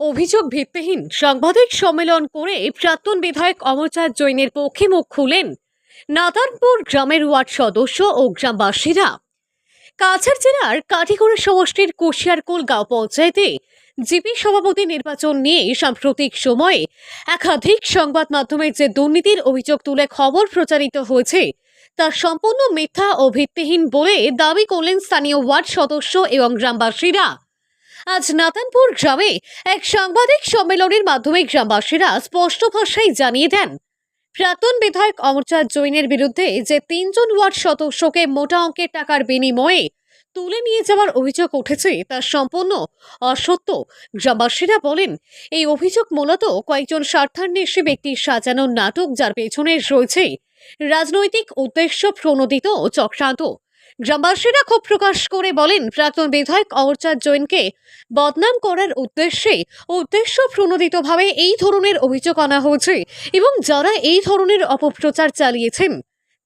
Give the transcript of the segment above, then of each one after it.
অভিযোগ ভিত্তিহীন। সাংবাদিক সম্মেলন করে প্রাক্তন বিধায়ক অমরচাঁদ জৈনের পক্ষে মুখ খুলেন নাদানপুর গ্রামের ওয়ার্ড সদস্য ও গ্রামবাসীরা। কাছাড় জেলার কাঠিগড়া সমষ্টির কুশিয়ারকুল গাঁও পঞ্চায়েতে জিপি সভাপতি নির্বাচন নিয়ে সাম্প্রতিক সময়ে একাধিক সংবাদ মাধ্যমের যে দুর্নীতির অভিযোগ তুলে খবর প্রচারিত হয়েছে, তা সম্পূর্ণ মিথ্যা ও ভিত্তিহীন বলে দাবি করলেন স্থানীয় ওয়ার্ড সদস্য এবং গ্রামবাসীরা। আজ নাতানপুর গ্রামে এক সাংবাদিক সম্মেলনের মাধ্যমে গ্রামবাসীরা স্পষ্ট ভাষায় জানিয়ে দেন, প্রাক্তন বিধায়ক অমরচাঁদ জৈনের বিরুদ্ধে যে তিনজন ওয়ার্ড সদস্যকে মোটা অঙ্কের টাকার বিনিময়ে তুলে নিয়ে যাওয়ার অভিযোগ উঠেছে তা সম্পূর্ণ অসত্য। গ্রামবাসীরা বলেন, এই অভিযোগ মূলত কয়েকজন স্বার্থান্বেষী ব্যক্তির সাজানো নাটক যার পেছনে রয়েছে রাজনৈতিক উদ্দেশ্য প্রণোদিত চক্রান্ত। গ্রামবাসীরা ক্ষোভ প্রকাশ করে বলেন, প্রাক্তন বিধায়ক অমরচাঁদ জৈনকে বদনাম করার উদ্দেশ্যে উদ্দেশ্য প্রণোদিতভাবে এই ধরনের অভিযোগ আনা হয়েছে এবং যারা এই ধরনের অপপ্রচার চালিয়েছেন,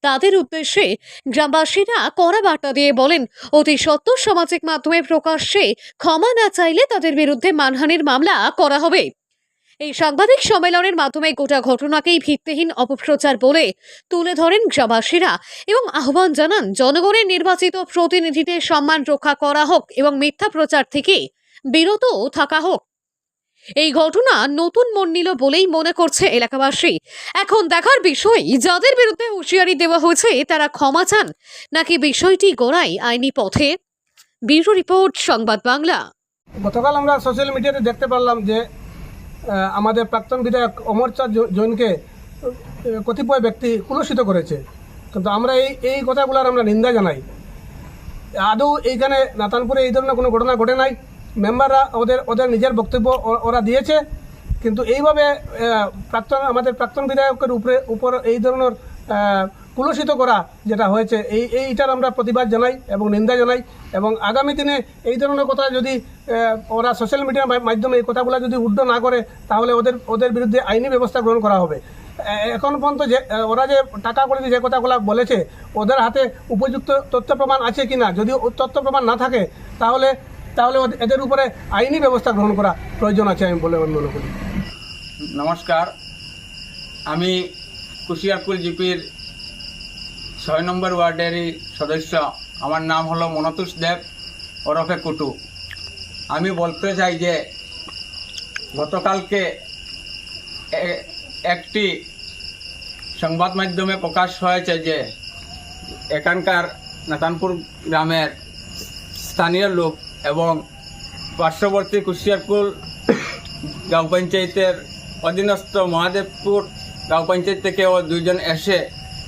তাদের উদ্দেশ্যে গ্রামবাসীরা কড়া বার্তা দিয়ে বলেন, অতি সত্য সামাজিক মাধ্যমে প্রকাশ্যে ক্ষমা না চাইলে তাদের বিরুদ্ধে মানহানির মামলা করা হবে। এই সাংবাদিক সম্মেলনের মাধ্যমে গোটা ঘটনাকেই ভিত্তিহীন অপপ্রচার বলে তুলে ধরেন গ্রামবাসীরা এবং আহ্বান জানান, জনগণের নির্বাচিত প্রতিনিধিদের সম্মান রক্ষা করা হোক এবং মিথ্যা প্রচার থেকে বিরত থাকা হোক। এই ঘটনা নতুন মন নিল বলেই মনে করছে এলাকাবাসী। এখন দেখার বিষয়, যাদের বিরুদ্ধে হুঁশিয়ারি দেওয়া হয়েছে, তারা ক্ষমা চান নাকি বিষয়টি গোড়ায় আইনি পথে? ব্যুরো রিপোর্ট, সংবাদ বাংলা। গতকাল আমরা সোশ্যাল মিডিয়াতে দেখতে পারলাম যে আমাদের প্রাক্তন বিধায়ক অমরচাঁদ জৈ- জৈনকে কতিপয় ব্যক্তি কুলসিত করেছে। কিন্তু আমরা এই এই কথাগুলোর আমরা নিন্দা জানাই। আদৌ এইখানে নাতানপুরে এই ধরনের কোনো ঘটনা ঘটে নাই। মেম্বাররা ওদের ওদের নিজের বক্তব্য ওরা দিয়েছে। কিন্তু এইভাবে প্রাক্তন, আমাদের প্রাক্তন বিধায়কের উপরে, উপর এই ধরনের কুলসিত করা যেটা হয়েছে, এই এইটার আমরা প্রতিবাদ জানাই এবং নিন্দা জানাই এবং আগামী দিনে এই ধরনের কথা যদি ওরা সোশ্যাল মিডিয়ার মাধ্যমে এই কথাগুলো যদি উদ্ধ না করে, তাহলে ওদের ওদের বিরুদ্ধে আইনি ব্যবস্থা গ্রহণ করা হবে। এখন পর্যন্ত যে ওরা যে টাকা করে যে কথাগুলো বলেছে, ওদের হাতে উপযুক্ত তথ্য প্রমাণ আছে কি না যদি তথ্য প্রমাণ না থাকে, তাহলে তাহলে এদের উপরে আইনি ব্যবস্থা গ্রহণ করা প্রয়োজন আছে আমি বলে মনে করি। নমস্কার। আমি কুশিয়ারকুল জিপির ছয় নম্বর ওয়ার্ডেরই সদস্য। আমার নাম হলো মনতুষ দেব, ওরফে কুটু। আমি বলতে চাই যে, গতকালকে একটি সংবাদ মাধ্যমে প্রকাশ হয়েছে যে, এখানকার নাতানপুর গ্রামের স্থানীয় লোক এবং পার্শ্ববর্তী কুশিয়ারকুল গাঁও পঞ্চায়েতের অধীনস্থ মহাদেবপুর গাঁও পঞ্চায়েত থেকেও দুইজন এসে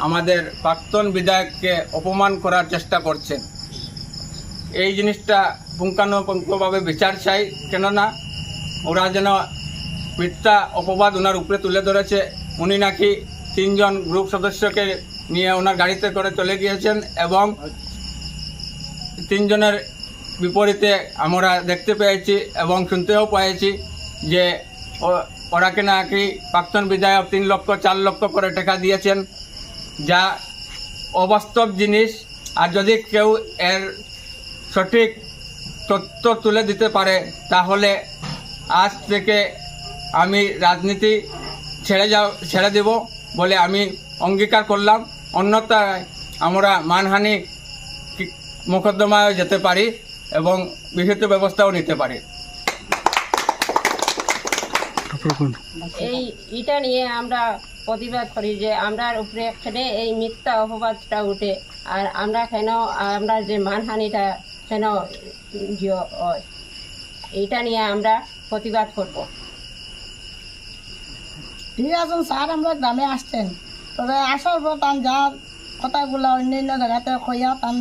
আমাদের প্রাক্তন বিধায়ককে অপমান করার চেষ্টা করছেন। এই জিনিসটা পুঙ্খানুপুঙ্খভাবে বিচার চাই, কেননা ওরা যেন মিথ্যা অপবাদ ওনার উপরে তুলে ধরেছে। উনি নাকি তিনজন গ্রুপ সদস্যকে নিয়ে ওনার গাড়িতে করে চলে গিয়েছেন এবং তিনজনের বিপরীতে আমরা দেখতে পেয়েছি এবং শুনতেও পেয়েছি যে ওরাকে নাকি প্রাক্তন বিধায়ক তিন লক্ষ, চার লক্ষ করে টাকা দিয়েছেন। যা অবাস্তব জিনিস। আর যদি কেউ এর সঠিক তথ্য তুলে দিতে পারে তাহলে আজ থেকে আমি রাজনীতি ছেড়ে যাও ছেড়ে দেব বলে আমি অঙ্গীকার করলাম। অন্যথায় আমরা মানহানি মোকদ্দমায় যেতে পারি এবং বিহিত ব্যবস্থাও নিতে পারি। এই এটা নিয়ে আমরা প্রতিবাদ করি যে আমরা উপরে এখানে এই মিথ্যা অপবাদটা উঠে? আর আমরা কেন, আমরা যে মানহানিটা কেন ইয়ে এইটা নিয়ে আমরা প্রতিবাদ করব। ঠিক আছে, স্যার, আমরা গ্রামে আসছেন। তবে আসার পর তান যা কথাগুলো অন্যান্য জায়গাতে কইয়া তান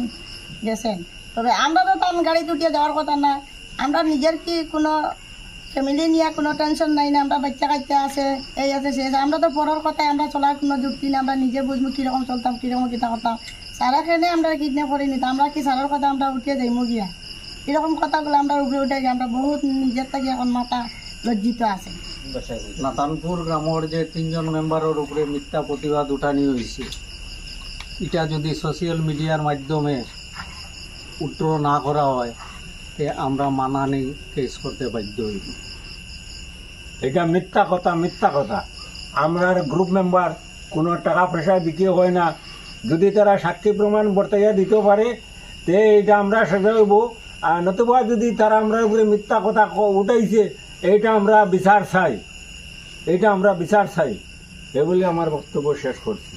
গেছেন। তবে আমরা তো তান গাড়ি উঠিয়ে যাওয়ার কথা না। আমরা নিজের কি কোনো ফ্যামিলি নিয়ে কোনো টেনশন নাই না, আমরা বাচ্চা কাচ্চা আছে, এই আছে সে আছে। আমরা তো পরের কথায় আমরা চলার কোনো যুক্তি না আমরা নিজে বুঝব কীরকম চলতাম, কীরকম কীটা করতাম। সারা খেলে আমরা কিডন্যাপ করে নিতাম, আমরা কি সারার কথা আমরা উঠিয়ে যাইমু গিয়া এরকম কথাগুলো আমরা উপরে উঠে গিয়ে, আমরা বহুত নিজের থেকে এখন মাথা লজ্জিত আছে। নাতানপুর গ্রামের যে তিনজন মেম্বারের উপরে মিথ্যা প্রতিবাদ উঠানি হয়েছে এটা যদি সোশ্যাল মিডিয়ার মাধ্যমে উত্তর না করা হয় তে আমরা মানানি কেস করতে বাধ্য হইব। এটা মিথ্যা কথা মিথ্যা কথা। আমরা গ্রুপ মেম্বার কোনো টাকা পয়সা বিক্রি হয় না। যদি তারা সাক্ষী প্রমাণ বর্তাইয়া দিতে পারে, তে এটা আমরা সাজাইব আর নতুবা যদি তারা আমরা উপরে মিথ্যা কথা উঠাইছে, এইটা আমরা বিচার চাই। এইটা আমরা বিচার চাই। এ বলে আমার বক্তব্য শেষ করছি।